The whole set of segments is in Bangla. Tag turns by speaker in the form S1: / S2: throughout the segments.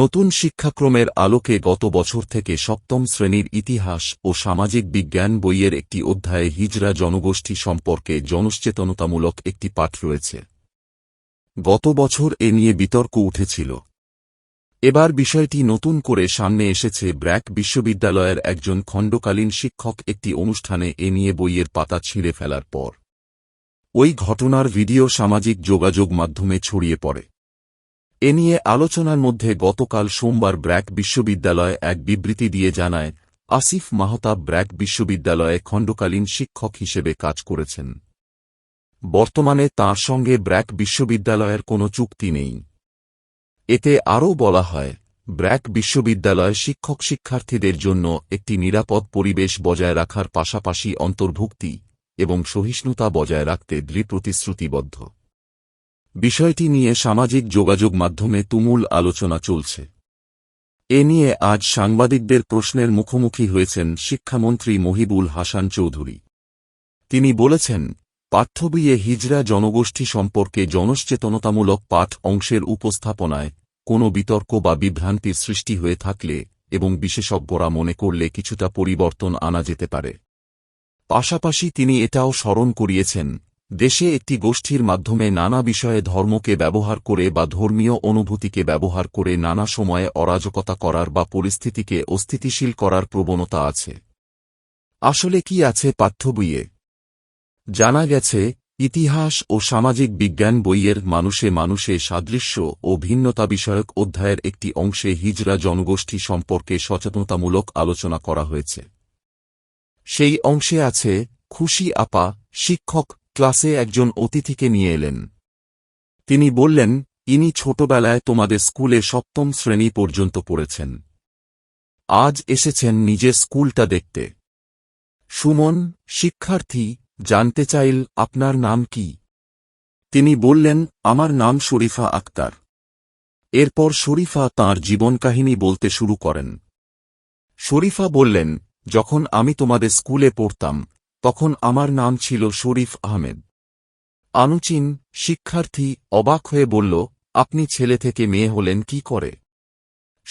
S1: নতুন শিক্ষাক্রমের আলোকে গত বছর থেকে সপ্তম শ্রেণীর ইতিহাস ও সামাজিক বিজ্ঞান বইয়ের একটি অধ্যায়ে হিজরা জনগোষ্ঠী সম্পর্কে জনসচেতনতামূলক একটি পাঠ রয়েছে গত বছর এ নিয়ে বিতর্ক উঠেছিল এবার বিষয়টি নতুন করে সামনে এসেছে ব্র্যাক বিশ্ববিদ্যালয়ের একজন খণ্ডকালীন শিক্ষক একটি অনুষ্ঠানে এ নিয়ে বইয়ের পাতা ছিঁড়ে ফেলার পর ওই ঘটনার ভিডিও সামাজিক যোগাযোগ মাধ্যমে ছড়িয়ে পড়ে এ নিয়ে আলোচনার মধ্যে গতকাল সোমবার ব্র্যাক বিশ্ববিদ্যালয় এক বিবৃতি দিয়ে জানায় আসিফ মাহতাব ব্র্যাক বিশ্ববিদ্যালয়ে খণ্ডকালীন শিক্ষক হিসেবে কাজ করেছেন বর্তমানে তার সঙ্গে ব্র্যাক বিশ্ববিদ্যালয়ের কোনো চুক্তি নেই এতে আরও বলা হয় ব্র্যাক বিশ্ববিদ্যালয় শিক্ষক শিক্ষার্থীদের জন্য একটি নিরাপদ পরিবেশ বজায় রাখার পাশাপাশি অন্তর্ভুক্তি এবং সহিষ্ণুতা বজায় রাখতে দৃঢ় প্রতিশ্রুতিবদ্ধ বিষয়টি নিয়ে সামাজিক যোগাযোগ মাধ্যমে তুমুল আলোচনা চলছে এ নিয়ে আজ সাংবাদিকদের প্রশ্নের মুখোমুখি হয়েছেন শিক্ষামন্ত্রী মহিবুল হাসান চৌধুরী তিনি বলেছেন বিয়ে হিজরা জনগোষ্ঠী সম্পর্কে জনসচেতনতামূলক পাঠ অংশের উপস্থাপনায় কোনো বিতর্ক বা বিভ্রান্তির সৃষ্টি হয়ে থাকলে এবং বিশেষজ্ঞরা মনে করলে কিছুটা পরিবর্তন আনা যেতে পারে পাশাপাশি তিনি এটাও স্মরণ করিয়েছেন দেশে একটি গোষ্ঠীর মাধ্যমে নানা বিষয়ে ধর্মকে ব্যবহার করে বা ধর্মীয় অনুভূতিকে ব্যবহার করে নানা সময়ে অরাজকতা করার বা পরিস্থিতিকে অস্থিতিশীল করার প্রবণতা আছে আসলে কি আছে পাঠ্য বইয়ে জানা গেছে ইতিহাস ও সামাজিক বিজ্ঞান বইয়ের মানুষে মানুষে সাদৃশ্য ও ভিন্নতা বিষয়ক অধ্যায়ের একটি অংশে হিজরা জনগোষ্ঠী সম্পর্কে সচেতনতামূলক আলোচনা করা হয়েছে সেই অংশে আছে খুশি আপা শিক্ষক ক্লাসে একজন অতিথিকে নিয়ে এলেন তিনি বললেন ইনি ছোটবেলায় তোমাদের স্কুলে সপ্তম শ্রেণী পর্যন্ত পড়েছেন আজ এসেছেন নিজের স্কুলটা দেখতে সুমন শিক্ষার্থী জানতে চাইল আপনার নাম কি তিনি বললেন আমার নাম শরীফা আক্তার এরপর শরীফা তাঁর জীবন কাহিনী বলতে শুরু করেন শরীফা বললেন যখন আমি তোমাদের স্কুলে পড়তাম তখন আমার নাম ছিল শরীফ আহমেদ আনুচিন শিক্ষার্থী অবাক হয়ে বলল আপনি ছেলে থেকে মেয়ে হলেন কি করে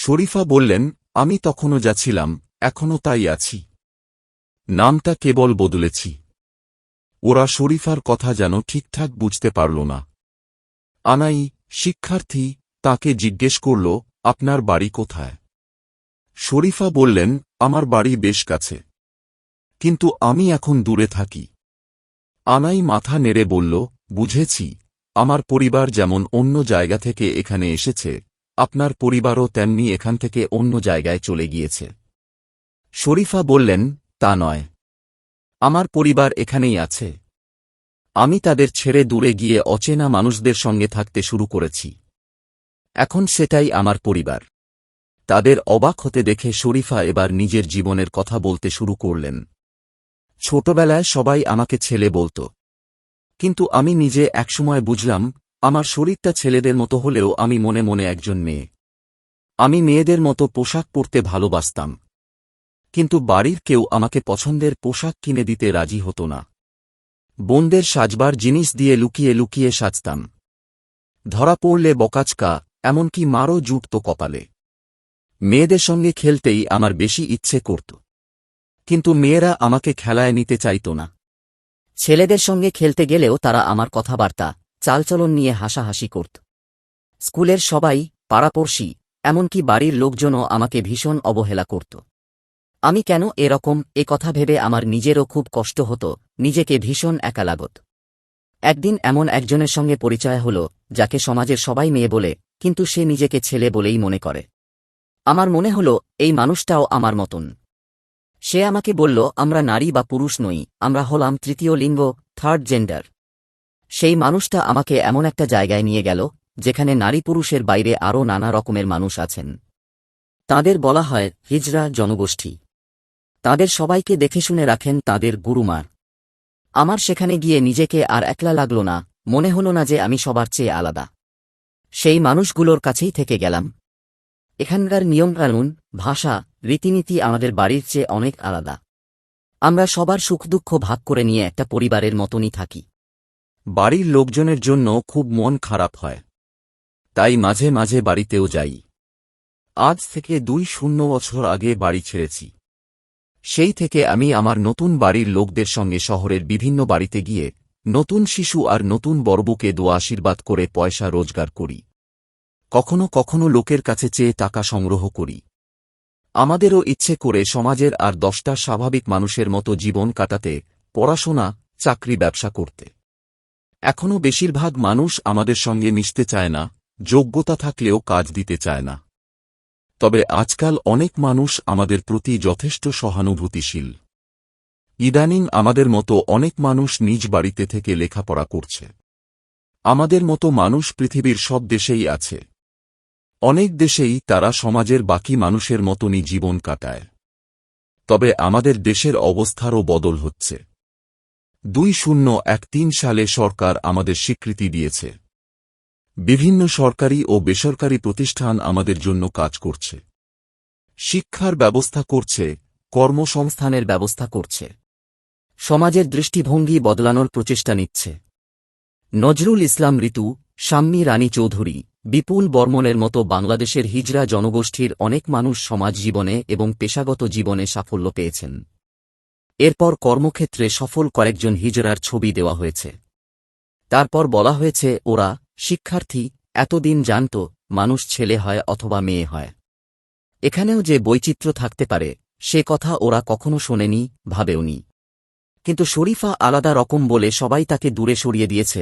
S1: শরীফা বললেন আমি তখনও যাছিলাম এখনও তাই আছি নামটা কেবল বদলেছি ওরা শরীফার কথা যেন ঠিকঠাক বুঝতে পারল না আনাই শিক্ষার্থী তাকে জিজ্ঞেস করল আপনার বাড়ি কোথায় শরীফা বললেন আমার বাড়ি বেশ কাছে কিন্তু আমি এখন দূরে থাকি আনাই মাথা নেড়ে বলল বুঝেছি আমার পরিবার যেমন অন্য জায়গা থেকে এখানে এসেছে আপনার পরিবারও তেমনি এখান থেকে অন্য জায়গায় চলে গিয়েছে শরীফা বললেন তা নয় আমার পরিবার এখানেই আছে আমি তাদের ছেড়ে দূরে গিয়ে অচেনা মানুষদের সঙ্গে থাকতে শুরু করেছি এখন সেটাই আমার পরিবার তাদের অবাক হতে দেখে শরীফা এবার নিজের জীবনের কথা বলতে শুরু করলেন ছোটবেলায় সবাই আমাকে ছেলে বলত কিন্তু আমি নিজে একসময় বুঝলাম আমার শরীরটা ছেলেদের মতো হলেও আমি মনে মনে একজন মেয়ে আমি মেয়েদের মতো পোশাক পরতে ভালোবাসতাম কিন্তু বাড়ির কেউ আমাকে পছন্দের পোশাক কিনে দিতে রাজি হতো না বোনদের সাজবার জিনিস দিয়ে লুকিয়ে লুকিয়ে সাজতাম ধরা পড়লে বকাচকা এমনকি মারও জুটত কপালে মেয়েদের সঙ্গে খেলতেই আমার বেশি ইচ্ছে করত কিন্তু মেয়েরা আমাকে খেলায় নিতে চাইত না ছেলেদের সঙ্গে খেলতে গেলেও তারা আমার কথাবার্তা চালচলন নিয়ে হাসাহাসি করত স্কুলের সবাই পাড়াপড়শি এমনকি বাড়ির লোকজনও আমাকে ভীষণ অবহেলা করত আমি কেন এরকম এ কথা ভেবে আমার নিজেরও খুব কষ্ট হতো নিজেকে ভীষণ একা লাগত একদিন এমন একজনের সঙ্গে পরিচয় হল যাকে সমাজের সবাই মেয়ে বলে কিন্তু সে নিজেকে ছেলে বলেই মনে করে আমার মনে হল এই মানুষটাও আমার মতন সে আমাকে বলল আমরা নারী বা পুরুষ নই আমরা হলাম তৃতীয় লিঙ্গ থার্ড জেন্ডার সেই মানুষটা আমাকে এমন একটা জায়গায় নিয়ে গেল যেখানে নারী পুরুষের বাইরে আরও নানা রকমের মানুষ আছেন তাদের বলা হয় হিজরা জনগোষ্ঠী তাদের সবাইকে দেখে শুনে রাখেন তাদের গুরুমার আমার সেখানে গিয়ে নিজেকে আর একলা লাগল না মনে হল না যে আমি সবার চেয়ে আলাদা সেই মানুষগুলোর কাছেই থেকে গেলাম এখানকার নিয়মকানুন ভাষা রীতিনীতি আমাদের বাড়ির চেয়ে অনেক আলাদা আমরা সবার সুখ দুঃখ ভাগ করে নিয়ে একটা পরিবারের মতনই থাকি বাড়ির লোকজনের জন্য খুব মন খারাপ হয় তাই মাঝে মাঝে বাড়িতেও যাই আজ থেকে দুই শূন্য বছর আগে বাড়ি ছেড়েছি সেই থেকে আমি আমার নতুন বাড়ির লোকদের সঙ্গে শহরের বিভিন্ন বাড়িতে গিয়ে নতুন শিশু আর নতুন বর্বকে দোয়া আশীর্বাদ করে পয়সা রোজগার করি কখনো কখনো লোকের কাছে চেয়ে টাকা সংগ্রহ করি আমাদেরও ইচ্ছে করে সমাজের আর দশটা স্বাভাবিক মানুষের মতো জীবন কাটাতে পড়াশোনা চাকরি ব্যবসা করতে এখনও বেশিরভাগ মানুষ আমাদের সঙ্গে মিশতে চায় না যোগ্যতা থাকলেও কাজ দিতে চায় না তবে আজকাল অনেক মানুষ আমাদের প্রতি যথেষ্ট সহানুভূতিশীল ইদানিং আমাদের মতো অনেক মানুষ নিজ বাড়িতে থেকে লেখাপড়া করছে আমাদের মতো মানুষ পৃথিবীর সব দেশেই আছে অনেক দেশেই তারা সমাজের বাকি মানুষের মতনই জীবন কাটায় তবে আমাদের দেশের অবস্থারও বদল হচ্ছে দুই শূন্য এক তিন সালে সরকার আমাদের স্বীকৃতি দিয়েছে বিভিন্ন সরকারি ও বেসরকারি প্রতিষ্ঠান আমাদের জন্য কাজ করছে শিক্ষার ব্যবস্থা করছে কর্মসংস্থানের ব্যবস্থা করছে সমাজের দৃষ্টিভঙ্গি বদলানোর প্রচেষ্টা নিচ্ছে নজরুল ইসলাম ঋতু সাম্মী রানী চৌধুরী বিপুল বর্মনের মতো বাংলাদেশের হিজরা জনগোষ্ঠীর অনেক মানুষ সমাজ জীবনে এবং পেশাগত জীবনে সাফল্য পেয়েছেন এরপর কর্মক্ষেত্রে সফল কয়েকজন হিজরার ছবি দেওয়া হয়েছে তারপর বলা হয়েছে ওরা শিক্ষার্থী এতদিন জানত মানুষ ছেলে হয় অথবা মেয়ে হয় এখানেও যে বৈচিত্র্য থাকতে পারে সে কথা ওরা কখনো শোনেনি ভাবেওনি কিন্তু শরীফা আলাদা রকম বলে সবাই তাকে দূরে সরিয়ে দিয়েছে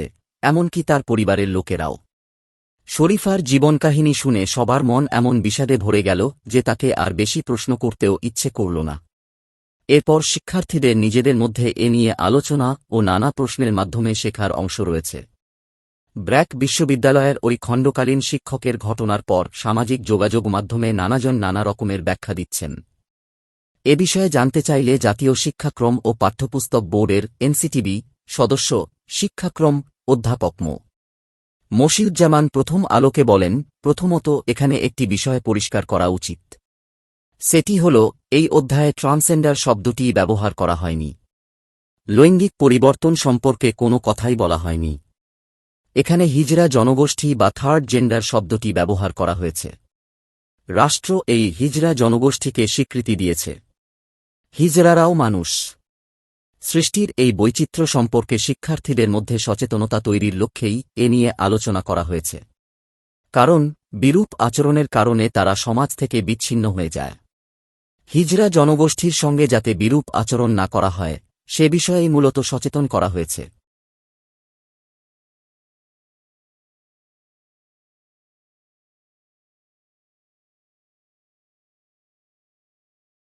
S1: এমনকি তার পরিবারের লোকেরাও শরীফার জীবনকাহিনী শুনে সবার মন এমন বিষাদে ভরে গেল যে তাকে আর বেশি প্রশ্ন করতেও ইচ্ছে করল না এরপর শিক্ষার্থীদের নিজেদের মধ্যে এ নিয়ে আলোচনা ও নানা প্রশ্নের মাধ্যমে শেখার অংশ রয়েছে ব্র্যাক বিশ্ববিদ্যালয়ের ওই খণ্ডকালীন শিক্ষকের ঘটনার পর সামাজিক যোগাযোগ মাধ্যমে নানাজন নানা রকমের ব্যাখ্যা দিচ্ছেন এ বিষয়ে জানতে চাইলে জাতীয় শিক্ষাক্রম ও পাঠ্যপুস্তক বোর্ডের এনসিটিবি সদস্য শিক্ষাক্রম অধ্যাপক মো মশিউজ্জামান প্রথম আলোকে বলেন প্রথমত এখানে একটি বিষয় পরিষ্কার করা উচিত সেটি হল এই অধ্যায়ে ট্রান্সেন্ডার শব্দটি ব্যবহার করা হয়নি লৈঙ্গিক পরিবর্তন সম্পর্কে কোনো কথাই বলা হয়নি এখানে হিজরা জনগোষ্ঠী বা থার্ড জেন্ডার শব্দটি ব্যবহার করা হয়েছে রাষ্ট্র এই হিজরা জনগোষ্ঠীকে স্বীকৃতি দিয়েছে হিজরারাও মানুষ সৃষ্টির এই বৈচিত্র্য সম্পর্কে শিক্ষার্থীদের মধ্যে সচেতনতা তৈরির লক্ষ্যেই এ নিয়ে আলোচনা করা হয়েছে কারণ বিরূপ আচরণের কারণে তারা সমাজ থেকে বিচ্ছিন্ন হয়ে যায় হিজরা জনগোষ্ঠীর সঙ্গে যাতে বিরূপ আচরণ না করা হয় সে বিষয়েই মূলত সচেতন করা হয়েছে